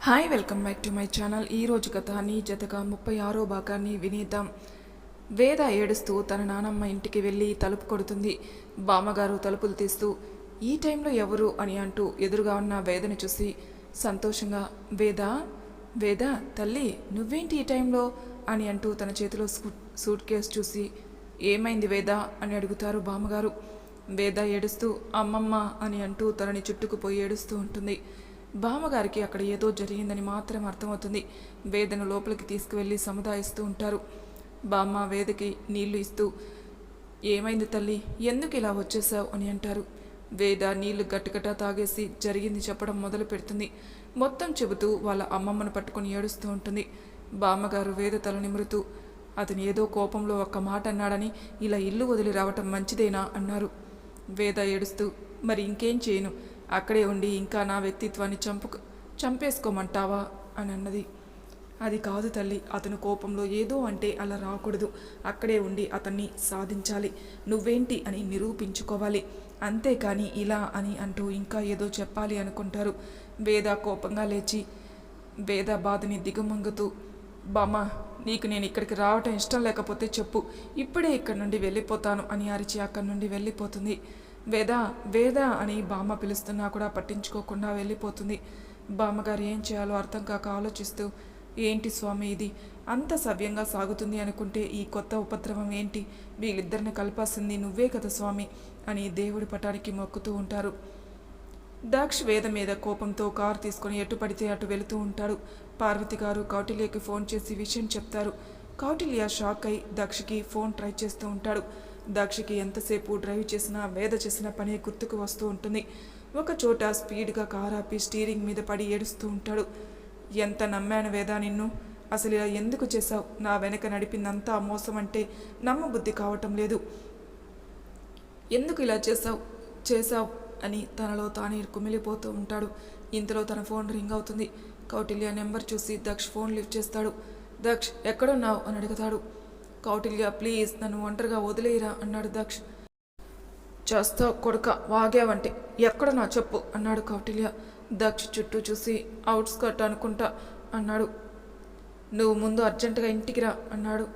Hi welcome back to my channel ఈ రోజు కథ నీ జతగా ముప్పై ఆరో భాగాన్ని వినేద్దాం. వేద ఏడుస్తూ తన నానమ్మ ఇంటికి వెళ్ళి తలుపు కొడుతుంది. బామ్మగారు తలుపులు తీస్తూ ఈ టైంలో ఎవరు? అని అంటూ ఎదురుగా ఉన్న వేదని చూసి సంతోషంగా వేద వేద తల్లి నువ్వేంటి ఈ టైంలో? అని అంటూ తన చేతిలో సూట్ కేసు చూసి ఏమైంది వేద? అని అడుగుతారు బామ్మగారు. వేద ఏడుస్తూ అమ్మమ్మ అని అంటూ తనని చుట్టుకుపోయి ఏడుస్తూ ఉంటుంది. బామ్మగారికి అక్కడ ఏదో జరిగిందని మాత్రం అర్థమవుతుంది. వేదను లోపలికి తీసుకువెళ్ళి సముదాయిస్తూ ఉంటారు. బామ్మ వేదకి నీళ్ళు ఇస్తూ ఏమైంది తల్లి? ఎందుకు ఇలా వచ్చేసావు? అని అంటారు. వేద నీళ్ళు గట్టిగట్టా తాగేసి జరిగింది చెప్పడం మొదలు పెడుతుంది. మొత్తం చెబుతూ వాళ్ళ అమ్మమ్మను పట్టుకొని ఏడుస్తూ ఉంటుంది. బామ్మగారు వేద తల నిమురుతూ అతను ఏదో కోపంలో ఒక్క మాట అన్నాడని ఇలా ఇల్లు వదిలి రావటం మంచిదేనా? అన్నారు. వేద ఏడుస్తూ మరి ఇంకేం చేయను? అక్కడే ఉండి ఇంకా నా వ్యక్తిత్వాన్ని చంపు చంపేసుకోమంటావా? అని అన్నది. అది కాదు తల్లి అతను కోపంలో ఏదో అంటే అలా రాకూడదు. అక్కడే ఉండి అతన్ని సాధించాలి. నువ్వేంటి అని నిరూపించుకోవాలి. అంతేకాని ఇలా అని అంటూ ఇంకా ఏదో చెప్పాలి అనుకుంటారు. వేద కోపంగా లేచి వేద బాధని దిగుమంగుతూ బామ్మ నీకు నేను ఇక్కడికి రావటం ఇష్టం లేకపోతే చెప్పు. ఇప్పుడే ఇక్కడి నుండి వెళ్ళిపోతాను అని అరిచి అక్కడి నుండి వెళ్ళిపోతుంది. వేద వేద అని బామ్మ పిలుస్తున్నా కూడా పట్టించుకోకుండా వెళ్ళిపోతుంది. బామ్మగారు ఏం చేయాలో అర్థం కాక ఆలోచిస్తూ ఏంటి స్వామి ఇది? అంత సవ్యంగా సాగుతుంది అనుకుంటే ఈ కొత్త ఉపద్రవం ఏంటి? వీళ్ళిద్దరిని కలపాల్సింది నువ్వే కదా స్వామి అని దేవుడి పటానికి మొక్కుతూ ఉంటారు. దాక్ష్ వేద మీద కోపంతో కారు తీసుకుని ఎటు పడితే అటు వెళుతూ ఉంటాడు. పార్వతి గారు కౌటిల్యకి ఫోన్ చేసి విషయం చెప్తారు. కౌటిల్య షాక్ అయి దక్షకి ఫోన్ ట్రై చేస్తూ ఉంటాడు. దాక్షికి ఎంతసేపు డ్రైవ్ చేసినా వేద చేసిన పనే గుర్తుకు వస్తూ ఉంటుంది. ఒక చోట స్పీడ్గా కారు ఆపి స్టీరింగ్ మీద పడి ఏడుస్తూ ఉంటాడు. ఎంత నమ్మాను వేద నిన్ను? అసలు ఇలా ఎందుకు చేశావు? నా వెనక నడిపిందంతా మోసం అంటే నమ్మబుద్ధి కావటం లేదు. ఎందుకు ఇలా చేసావు చేశావు? అని తనలో తానే కుమిలిపోతూ ఉంటాడు. ఇంతలో తన ఫోన్ రింగ్ అవుతుంది. కౌటిల్య నెంబర్ చూసి దక్ష్ ఫోన్ లిఫ్ట్ చేస్తాడు. దక్ష్ ఎక్కడున్నావు? అని అడుగుతాడు. కౌటిల్య ప్లీజ్ నన్ను ఒంటరిగా వదిలేయరా అన్నాడు దక్ష్. చేస్తా కొడుక వాగావంటే ఎక్కడ నా చెప్పు అన్నాడు కౌటిల్య. దక్ష్ చుట్టూ చూసి అవుట్స్కట్ అనుకుంటా అన్నాడు. నువ్వు ముందు అర్జెంటుగా ఇంటికి రా అన్నాడు.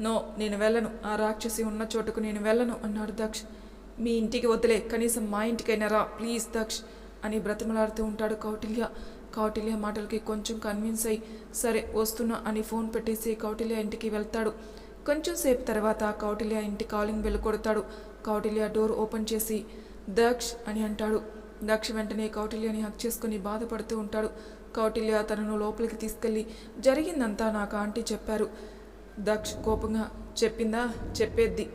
నో నేను వెళ్ళను ఆ రాక్షసి ఉన్న చోటుకు నేను వెళ్ళను అన్నాడు దక్ష్. మీ ఇంటికి వదిలే కనీసం మా ఇంటికైనా రా ప్లీజ్ దక్ష్ అని బ్రతిమలాడుతూ ఉంటాడు కౌటిల్య. కౌటిల్య మాటలకి కొంచెం కన్విన్స్ అయ్యి సరే వస్తున్నా అని ఫోన్ పెట్టేసి కౌటిల్య ఇంటికి వెళ్తాడు. కొంచెం సేపు తర్వాత కౌటిల్య ఇంటి కాలింగ్ బెల్ కొడతాడు. కౌటిల్య డోర్ ఓపెన్ చేసి దక్ష్ అని అంటాడు. దక్ష్ వెంటనే కౌటిల్యని హక్ చేసుకుని బాధపడుతూ ఉంటాడు. కౌటిల్య తనను లోపలికి తీసుకెళ్ళి జరిగిందంతా నాకు ఆంటీ చెప్పారు. దక్ష్ కోపంగా చెప్పిందా? చెప్పేద్ది.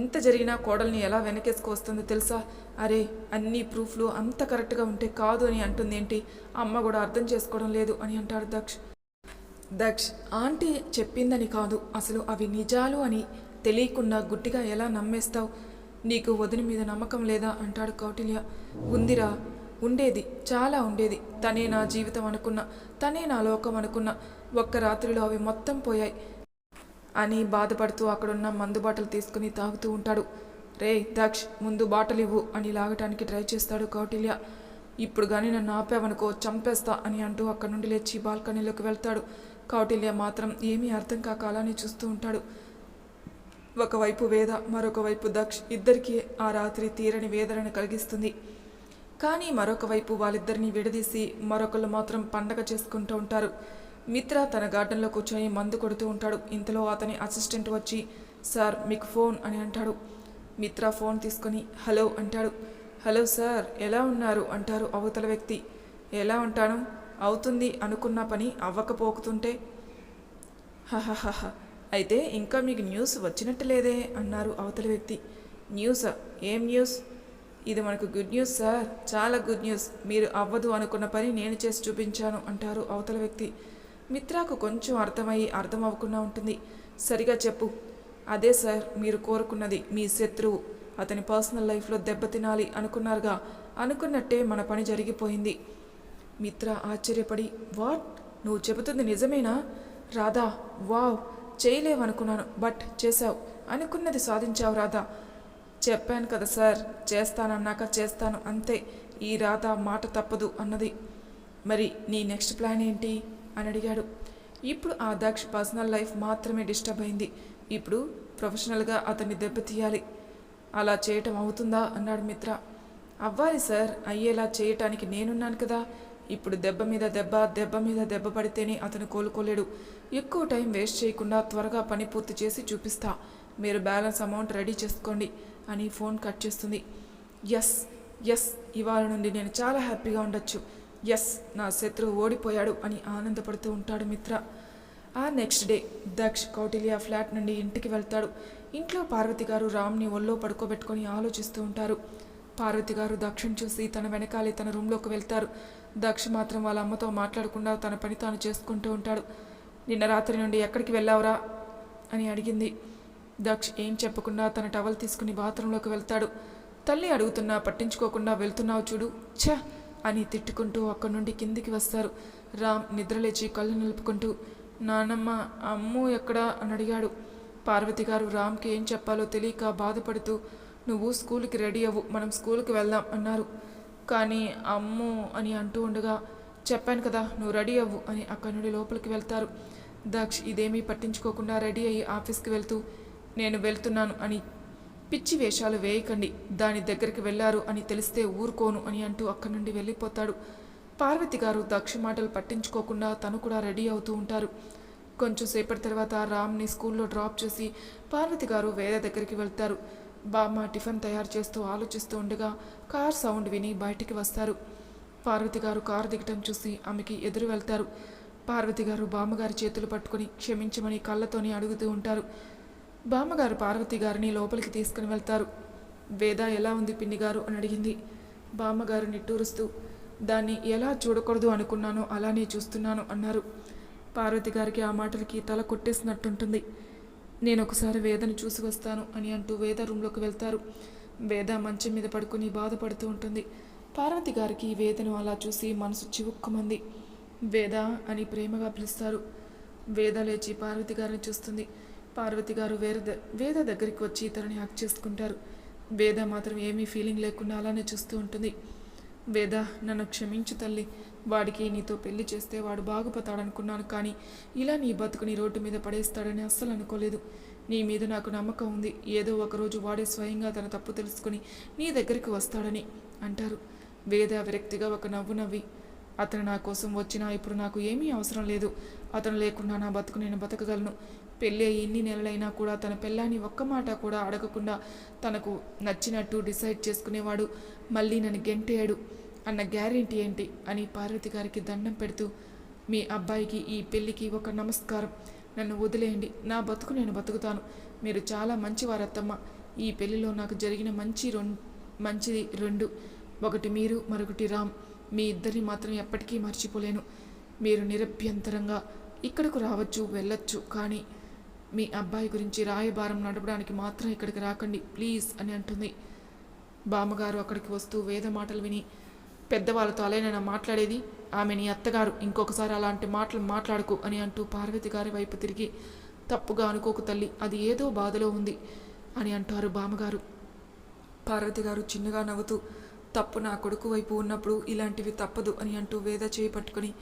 ఇంత జరిగినా కోడల్ని ఎలా వెనకేసుకొస్తుందో తెలుసా? అరే అన్ని ప్రూఫ్లు అంత కరెక్ట్గా ఉంటే కాదు అని అంటుంది ఏంటి అమ్మ కూడా అర్థం చేసుకోవడం లేదు అని అంటాడు దక్ష్. దక్ష్ ఆంటీ చెప్పిందని కాదు. అసలు అవి నిజాలు అని తెలియకుండా గుడ్డిగా ఎలా నమ్మేస్తావు? నీకు వదిన మీద నమ్మకం లేదా? అంటాడు కౌటిల్య. ఉందిరా. ఉండేది. చాలా ఉండేది. తనే నా జీవితం అనుకున్నా. తనే నా లోకం అనుకున్నా. ఒక్క రాత్రిలో అవి మొత్తం పోయాయి అని బాధపడుతూ అక్కడున్న మందు బాటలు తీసుకుని తాగుతూ ఉంటాడు. రే దక్ష్ ముందు బాటలు ఇవ్వు అని లాగటానికి ట్రై చేస్తాడు కౌటిల్య. ఇప్పుడు కానీ నన్ను ఆపావనుకో చంపేస్తా అని అంటూ అక్కడి నుండి లేచి బాల్కనీలోకి వెళ్తాడు. కౌటిల్య మాత్రం ఏమీ అర్థం కాక అలానే చూస్తూ ఉంటాడు. ఒకవైపు వేద మరొక వైపు దక్ష్ ఇద్దరికీ ఆ రాత్రి తీరని వేదనను కలిగిస్తుంది. కానీ మరొక వైపు వాళ్ళిద్దరిని విడదీసి మరొకళ్ళు మాత్రం పండగ చేసుకుంటూ ఉంటారు. మిత్ర తన గార్డెన్లో కూర్చొని మందు కొడుతూ ఉంటాడు. ఇంతలో అతని అసిస్టెంట్ వచ్చి సార్ మీకు ఫోన్ అని అంటాడు. మిత్ర ఫోన్ తీసుకొని హలో అంటాడు. హలో సార్ ఎలా ఉన్నారు? అంటారు అవతల వ్యక్తి. ఎలా ఉంటాను? అవుతుంది అనుకున్న పని అవ్వకపోతుంటే హహహహ అయితే ఇంకా మీకు న్యూస్ వచ్చినట్టు లేదే అన్నారు అవతలి వ్యక్తి. న్యూసా ఏం న్యూస్? ఇది మనకు గుడ్ న్యూస్ సార్ చాలా గుడ్ న్యూస్. మీరు అవ్వదు అనుకున్న పని నేను చేసి చూపించాను అంటారు అవతల వ్యక్తి. మిత్రాకు కొంచెం అర్థమయ్యి అర్థం అవ్వకుండా ఉంటుంది. సరిగా చెప్పు. అదే సార్ మీరు కోరుకున్నది మీ శత్రువు. అతని పర్సనల్ లైఫ్లో దెబ్బతినాలి అనుకున్నారుగా. అనుకున్నట్టే మన పని జరిగిపోయింది. మిత్ర ఆశ్చర్యపడి వాట్? నువ్వు చెబుతుంది నిజమేనా? రాధా వావ్ చేయలేవనుకున్నాను బట్ చేశావు అనుకున్నది సాధించావు రాధా. చెప్పాను కదా సార్ చేస్తానన్నాక చేస్తాను అంతే ఈ రాధ మాట తప్పదు అన్నది. మరి నీ నెక్స్ట్ ప్లాన్ ఏంటి? అని అడిగాడు. ఇప్పుడు ఆ దక్ష పర్సనల్ లైఫ్ మాత్రమే డిస్టర్బ్ అయింది. ఇప్పుడు ప్రొఫెషనల్గా అతన్ని దెబ్బతీయాలి అలా చేయటం అవుతుందా? అన్నాడు మిత్ర. అవ్వాలి సార్ అయ్యేలా చేయటానికి నేనున్నాను కదా ఇప్పుడు దెబ్బ మీద దెబ్బ దెబ్బ మీద దెబ్బ పడితేనే అతను కోలుకోలేడు. ఎక్కువ టైం వేస్ట్ చేయకుండా త్వరగా పని పూర్తి చేసి చూపిస్తా. మీరు బ్యాలెన్స్ అమౌంట్ రెడీ చేసుకోండి అని ఫోన్ కట్ చేస్తుంది. ఎస్ ఎస్ ఇవాళ నుండి నేను చాలా హ్యాపీగా ఉండొచ్చు. ఎస్ నా శత్రువు ఓడిపోయాడు అని ఆనందపడుతూ ఉంటాడు మిత్ర. ఆ next day Daksh Kautilya flat నుండి ఇంటికి వెళ్తాడు. ఇంట్లో పార్వతి గారు రామ్ని ఒళ్ళో పడుకోబెట్టుకొని ఆలోచిస్తూ ఉంటారు. పార్వతి గారు దక్షిణ్ చూసి తన వెనకాలే తన రూమ్లోకి వెళ్తారు. దక్ష మాత్రం వాళ్ళ అమ్మతో మాట్లాడకుండా తన పని తాను చేసుకుంటూ ఉంటాడు. నిన్న రాత్రి నుండి ఎక్కడికి వెళ్ళావురా? అని అడిగింది. దక్ష్ ఏం చెప్పకుండా తన టవల్ తీసుకుని బాత్రూంలోకి వెళ్తాడు. తల్లి అడుగుతున్నా పట్టించుకోకుండా వెళ్తున్నావు చూడు ఛ! అని తిట్టుకుంటూ అక్కడి నుండి కిందికి వస్తారు. రామ్ నిద్రలేచి కళ్ళు నిలుపుకుంటూ నానమ్మ అమ్ము ఎక్కడా? అని అడిగాడు. పార్వతి గారు రామ్కి ఏం చెప్పాలో తెలియక బాధపడుతూ నువ్వు స్కూల్కి రెడీ అవ్వు మనం స్కూల్కి వెళ్దాం అన్నారు. కానీ అమ్ము అని అంటూ ఉండగా చెప్పాను కదా నువ్వు రెడీ అవ్వు అని అక్కడి నుండి లోపలికి వెళ్తారు. దక్ష్ ఇదేమీ పట్టించుకోకుండా రెడీ అయ్యి ఆఫీస్కి వెళ్తూ నేను వెళ్తున్నాను అని పిచ్చి వేషాలు వేయకండి దాని దగ్గరికి వెళ్ళారు అని తెలిస్తే ఊరుకోను అని అంటూ అక్కడి నుండి వెళ్ళిపోతాడు. పార్వతి గారు దక్ష మాటలు పట్టించుకోకుండా తను కూడా రెడీ అవుతూ ఉంటారు. కొంచెం సేపటి తర్వాత రామ్ని స్కూల్లో డ్రాప్ చేసి పార్వతి గారు వేద దగ్గరికి వెళ్తారు. బామ్మ టిఫిన్ తయారు చేస్తూ ఆలోచిస్తూ ఉండగా కార్ సౌండ్ విని బయటికి వస్తారు. పార్వతి గారు కారు దిగటం చూసి ఆమెకి ఎదురు వెళ్తారు. పార్వతి గారు బామ్మగారి చేతులు పట్టుకొని క్షమించమని కళ్ళతోని అడుగుతూ ఉంటారు. బామ్మగారు పార్వతి గారిని లోపలికి తీసుకుని వెళ్తారు. వేద ఎలా ఉంది పిన్ని గారు అని అడిగింది. బామ్మగారు నిట్టూరుస్తూ దాన్ని ఎలా చూడకూడదు అనుకున్నానో అలానే చూస్తున్నాను అన్నారు. పార్వతి గారికి ఆ మాటలకి తల కొట్టేసినట్టుంటుంది. నేను ఒకసారి వేదను చూసి వస్తాను అని అంటూ వేద రూమ్లోకి వెళ్తారు. వేద మంచం మీద పడుకుని బాధపడుతూ ఉంటుంది. పార్వతి గారికి వేదను అలా చూసి మనసు చివుక్కుమంది. వేద అని ప్రేమగా పిలుస్తారు. వేద లేచి పార్వతి గారిని చూస్తుంది. పార్వతి గారు వేరే ద- వేద దగ్గరికి వచ్చి తనని హక్ చేసుకుంటారు. వేద మాత్రం ఏమీ ఫీలింగ్ లేకుండా అలానే చూస్తూ ఉంటుంది. వేద నన్ను క్షమించు తల్లి. వాడికి నీతో పెళ్ళి చేస్తే వాడు బాగుపతాడనుకున్నాను కానీ ఇలా నీ బతుకుని రోడ్డు మీద పడేస్తాడని అస్సలు అనుకోలేదు. నీ మీద నాకు నమ్మకం ఉంది. ఏదో ఒకరోజు వాడే స్వయంగా తన తప్పు తెలుసుకుని నీ దగ్గరికి వస్తాడని అంటారు. వేద విరక్తిగా ఒక నవ్వు నవ్వి అతను నా కోసం వచ్చినా ఇప్పుడు నాకు ఏమీ అవసరం లేదు. అతను లేకుండా నా బతుకు నేను బతకగలను. పెళ్ళి అయ్యి ఇన్ని నెలలైనా కూడా తన పెళ్ళాన్ని ఒక్క మాట కూడా అడగకుండా తనకు నచ్చినట్టు డిసైడ్ చేసుకునేవాడు. మళ్ళీ నన్ను గెంటేయడు. అన్న గ్యారెంటీ ఏంటి? అని పార్వతి గారికి దండం పెడుతూ మీ అబ్బాయికి ఈ పెళ్ళికి ఒక నమస్కారం. నన్ను వదిలేయండి. నా బతుకు నేను బతుకుతాను. మీరు చాలా మంచివారత్తమ్మ. ఈ పెళ్ళిలో నాకు జరిగిన మంచి రెండు మంచిది రెండు. ఒకటి మీరు మరొకటి రామ్. మీ ఇద్దరిని మాత్రం ఎప్పటికీ మర్చిపోలేను. మీరు నిరభ్యంతరంగా ఇక్కడకు రావచ్చు వెళ్ళొచ్చు. కానీ మీ అబ్బాయి గురించి రాయబారం నడపడానికి మాత్రం ఇక్కడికి రాకండి ప్లీజ్ అని అంటుంది. బామ్మగారు అక్కడికి వస్తూ వేద మాటలు విని పెద్దవాళ్ళతో అలానే మాట్లాడేది ఆమె నీ అత్తగారు ఇంకొకసారి అలాంటి మాటలు మాట్లాడుకు అని అంటూ పార్వతి గారి వైపు తిరిగి తప్పుగా అనుకోకు తల్లి అది ఏదో బాధలో ఉంది అని అంటారు బామ్మగారు. పార్వతి గారు చిన్నగా నవ్వుతూ తప్పు నా కొడుకు వైపు ఉన్నప్పుడు ఇలాంటివి తప్పదు అని అంటూ వేద చేయి పట్టుకొని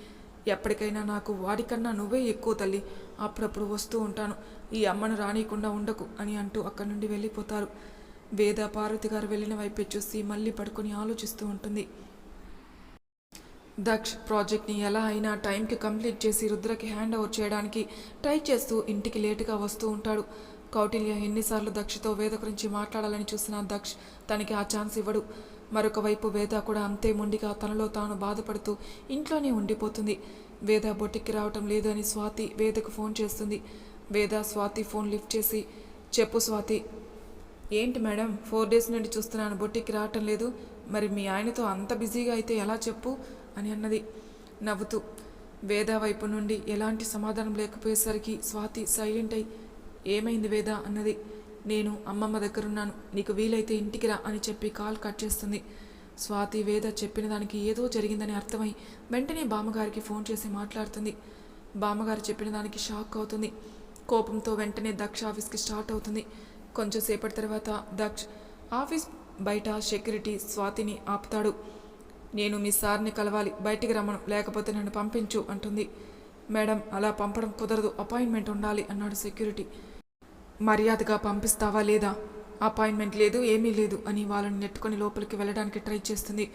ఎప్పటికైనా నాకు వాడికన్నా నువ్వే ఎక్కువ తల్లి. అప్పుడప్పుడు వస్తూ ఉంటాను. ఈ అమ్మను రానియకుండా ఉండకు అని అంటూ అక్కడి నుండి వెళ్ళిపోతారు. వేద పార్వతి గారు వెళ్ళిన వైపే చూసి మళ్ళీ పడుకొని ఆలోచిస్తూ ఉంటుంది. దక్ష్ ప్రాజెక్ట్ని ఎలా అయినా టైంకి కంప్లీట్ చేసి రుద్రకి హ్యాండ్ ఓవర్ చేయడానికి ట్రై చేస్తూ ఇంటికి లేటుగా వస్తూ ఉంటాడు. కౌటిల్య ఎన్నిసార్లు దక్షతో వేద గురించి మాట్లాడాలని చూసిన దక్ష్ తనకి ఆ ఛాన్స్ ఇవ్వడు. మరొక వైపు వేద కూడా అంతే మొండిగా తనలో తాను బాధపడుతూ ఇంట్లోనే ఉండిపోతుంది. వేద బొట్టికి రావటం లేదు అని స్వాతి వేదకు ఫోన్ చేస్తుంది. వేద స్వాతి ఫోన్ లిఫ్ట్ చేసి చెప్పు స్వాతి ఏంటి మేడం? ఫోర్ డేస్ నుండి చూస్తున్నాను బొట్టికి రావటం లేదు. మరి మీ ఆయనతో అంత బిజీగా అయితే ఎలా చెప్పు? అని అన్నది. నవ్వుతూ వేద వైపు నుండి ఎలాంటి సమాధానం లేకపోయేసరికి స్వాతి సైలెంట్ అయి ఏమైంది వేద? అన్నది. నేను అమ్మమ్మ దగ్గరున్నాను. నీకు వీలైతే ఇంటికి రా అని చెప్పి కాల్ కట్ చేస్తుంది. స్వాతి వేద చెప్పిన దానికి ఏదో జరిగిందని అర్థమై వెంటనే బామ్మగారికి ఫోన్ చేసి మాట్లాడుతుంది. బామ్మగారు చెప్పిన దానికి షాక్ అవుతుంది. కోపంతో వెంటనే దక్ష ఆఫీస్కి స్టార్ట్ అవుతుంది. కొంచెం సేపటి తర్వాత దక్ష్ ఆఫీస్ బయట సెక్యూరిటీ స్వాతిని ఆపుతాడు. నేను మీ సార్ని కలవాలి. బయటికి రమ్మను. లేకపోతే నన్ను పంపించు అంటుంది. మేడం అలా పంపడం కుదరదు. అపాయింట్మెంట్ ఉండాలి అన్నాడు సెక్యూరిటీ. మర్యాదగా పంపిస్తావా లేదా? అపాయింట్మెంట్ లేదు ఏమీ లేదు అని వాళ్ళని నెట్టుకొని లోపలికి వెళ్ళడానికి ట్రై చేస్తుంది.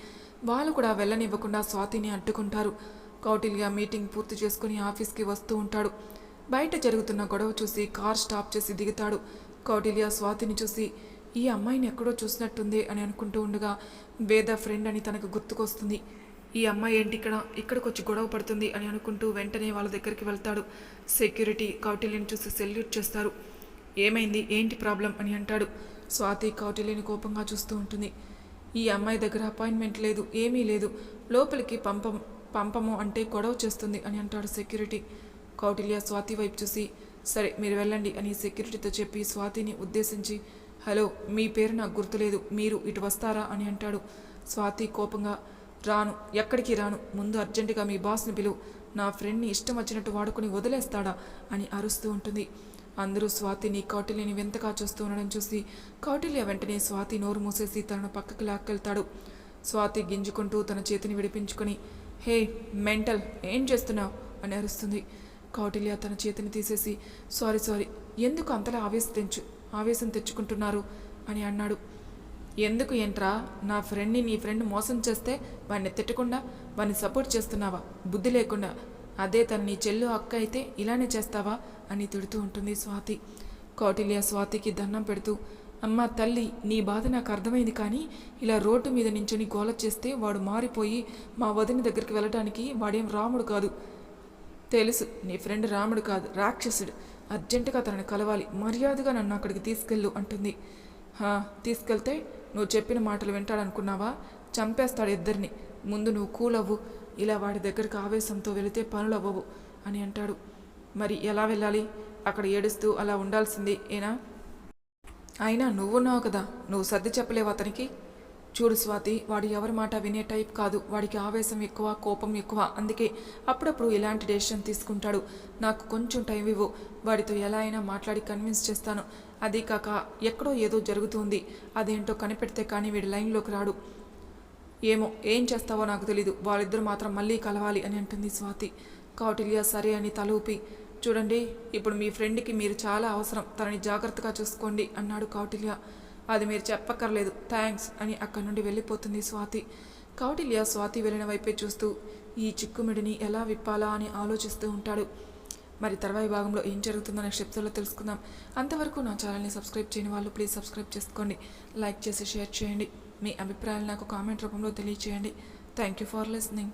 వాళ్ళు కూడా వెళ్ళనివ్వకుండా స్వాతిని అడ్డుకుంటారు. కౌటిల్య మీటింగ్ పూర్తి చేసుకుని ఆఫీస్కి వస్తూ ఉంటాడు. బయట జరుగుతున్న గొడవ చూసి కార్ స్టాప్ చేసి దిగుతాడు. కౌటిల్య స్వాతిని చూసి ఈ అమ్మాయిని ఎక్కడో చూసినట్టుంది అని అనుకుంటూ ఉండగా వేద ఫ్రెండ్ అని తనకు గుర్తుకొస్తుంది. ఈ అమ్మాయి ఏంటి ఇక్కడ? ఇక్కడికి వచ్చి గొడవ పడుతుంది అని అనుకుంటూ వెంటనే వాళ్ళ దగ్గరికి వెళ్తాడు. సెక్యూరిటీ కౌటిల్యని చూసి సెల్యూట్ చేస్తారు. ఏమైంది? ఏంటి ప్రాబ్లం అని అంటాడు. స్వాతి కౌటిల్యని కోపంగా చూస్తూ ఉంటుంది. ఈ అమ్మాయి దగ్గర అపాయింట్మెంట్ లేదు ఏమీ లేదు. లోపలికి పంపం పంపము అంటే గొడవ చేస్తుంది అని అంటాడు సెక్యూరిటీ. కౌటిల్య స్వాతి వైపు చూసి సరే మీరు వెళ్ళండి అని సెక్యూరిటీతో చెప్పి స్వాతిని ఉద్దేశించి హలో మీ పేరు నాకు గుర్తులేదు మీరు ఇటు వస్తారా అని అంటాడు. స్వాతి కోపంగా రాను ఎక్కడికి రాను? ముందు అర్జెంటుగా మీ బాస్ని పిలువు నా ఫ్రెండ్ని ఇష్టం వచ్చినట్టు వాడుకుని వదిలేస్తాడా? అని అరుస్తూ ఉంటుంది. అందరూ స్వాతిని కౌటిల్యని వింతగా చూస్తూ ఉండడం చూసి కౌటిల్య వెంటనే స్వాతి నోరు మూసేసి తనను పక్కకు లాక్కెళ్తాడు. స్వాతి గింజుకుంటూ తన చేతిని విడిపించుకొని హే మెంటల్ ఏం చేస్తున్నావు? అని అరుస్తుంది. కౌటిల్య తన చేతిని తీసేసి సారీ సారీ ఎందుకు అంతలా ఆవేశం తెచ్చు ఆవేశం తెచ్చుకుంటున్నారు? అని అన్నాడు. ఎందుకు ఏంట్రా నా ఫ్రెండ్ని నీ ఫ్రెండ్ మోసం చేస్తే వాడిని తిట్టకుండా వాడిని సపోర్ట్ చేస్తున్నావా? బుద్ధి లేకుండా అదే తన నీ చెల్లు అక్క అయితే ఇలానే చేస్తావా? అని తిడుతూ ఉంటుంది స్వాతి. కౌటిల్య స్వాతికి దండం పెడుతూ అమ్మ తల్లి నీ బాధ నాకు అర్థమైంది కానీ ఇలా రోడ్డు మీద నించుని గోల చేస్తే వాడు మారిపోయి మా వదిన దగ్గరికి వెళ్ళడానికి వాడేం రాముడు కాదు. తెలుసు నీ ఫ్రెండ్ రాముడు కాదు రాక్షసుడు. అర్జెంటుగా తనని కలవాలి మర్యాదగా నన్ను అక్కడికి తీసుకెళ్ళు అంటుంది. తీసుకెళ్తే నువ్వు చెప్పిన మాటలు వింటాడనుకున్నావా? చంపేస్తాడు ఇద్దరిని. ముందు నువ్వు కూలవ్వు ఇలా వాడి దగ్గరికి ఆవేశంతో వెళితే పనులు అవ్వవు అని అంటాడు. మరి ఎలా వెళ్ళాలి? అక్కడ ఏడుస్తూ అలా ఉండాల్సింది ఏనా? అయినా నువ్వున్నావు కదా నువ్వు సర్ది చెప్పలేవు అతనికి? చూడు స్వాతి వాడు ఎవరి మాట వినే టైప్ కాదు. వాడికి ఆవేశం ఎక్కువ కోపం ఎక్కువ. అందుకే అప్పుడప్పుడు ఇలాంటి డెసిషన్ తీసుకుంటాడు. నాకు కొంచెం టైం ఇవ్వు. వాడితో ఎలా అయినా మాట్లాడి కన్విన్స్ చేస్తాను. అది కాక ఎక్కడో ఏదో జరుగుతుంది అదేంటో కనిపెడితే కానీ వీడి లైన్లోకి రాడు. ఏమో ఏం చేస్తావో నాకు తెలీదు. వాళ్ళిద్దరు మాత్రం మళ్ళీ కలవాలి అని అంటుంది స్వాతి. కౌటిల్య సరే అని తలూపి చూడండి ఇప్పుడు మీ ఫ్రెండ్కి మీరు చాలా అవసరం. తనని జాగ్రత్తగా చూసుకోండి అన్నాడు కౌటిల్య. అది మీరు చెప్పక్కర్లేదు. థ్యాంక్స్ అని అక్కడి నుండి వెళ్ళిపోతుంది స్వాతి. కౌటిల్య స్వాతి వెళ్ళిన వైపే చూస్తూ ఈ చిక్కుమిడిని ఎలా విప్పాలా? అని ఆలోచిస్తూ ఉంటాడు. మరి తర్వాయి భాగంలో ఏం జరుగుతుందో నెక్స్ట్ ఎపిసోడ్లో తెలుసుకుందాం. అంతవరకు నా ఛానల్ని సబ్స్క్రైబ్ చేయని వాళ్ళు ప్లీజ్ సబ్స్క్రైబ్ చేసుకోండి. లైక్ చేసి షేర్ చేయండి. మీ అభిప్రాయాలు నాకు కామెంట్ రూపంలో తెలియచేయండి. Thank you for listening